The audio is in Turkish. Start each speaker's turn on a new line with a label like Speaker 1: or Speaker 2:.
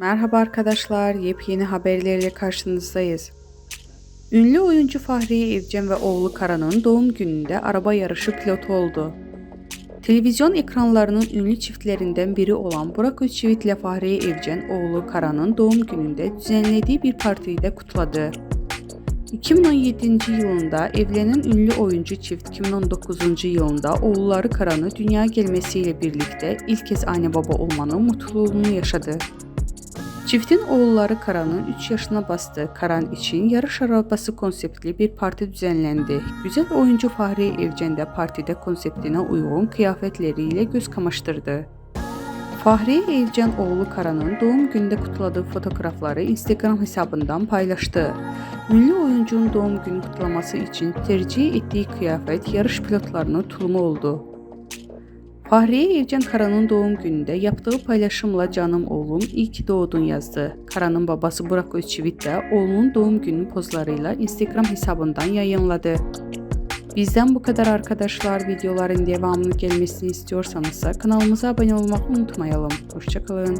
Speaker 1: Merhaba arkadaşlar, yepyeni haberlerle karşınızdayız. Ünlü oyuncu Fahriye Evcen ve oğlu Kara'nın doğum gününde araba yarışı pilotu oldu. Televizyon ekranlarının ünlü çiftlerinden biri olan Burak Özçivit ile Fahriye Evcen oğlu Kara'nın doğum gününde düzenlediği bir partiyi de kutladı. 2017 yılında evlenen ünlü oyuncu çift 2019 yılında oğulları Karan'ı dünya gelmesiyle birlikte ilk kez anne baba olmanın mutluluğunu yaşadı. Çiftin oğulları Karan'ın 3 yaşına bastığı Karan için yarış arabası konseptli bir parti düzenlendi. Güzel oyuncu Fahriye Evcen de partide konseptine uygun kıyafetleriyle göz kamaştırdı. Fahriye Evcen oğlu Karan'ın doğum gününde kutladığı fotoğrafları Instagram hesabından paylaştı. Ünlü oyuncunun doğum günü kutlaması için tercih ettiği kıyafet yarış pilotlarının tulumu oldu. Fahriye Evcen Karan'ın doğum gününde yaptığı paylaşımla canım oğlum iyi ki doğdun yazdı. Karan'ın babası Burak Özçivit de oğlunun doğum günü pozlarıyla Instagram hesabından yayınladı. Bizden bu kadar arkadaşlar. Videoların devamını gelmesini istiyorsanız kanalımıza abone olmayı unutmayalım. Hoşçakalın.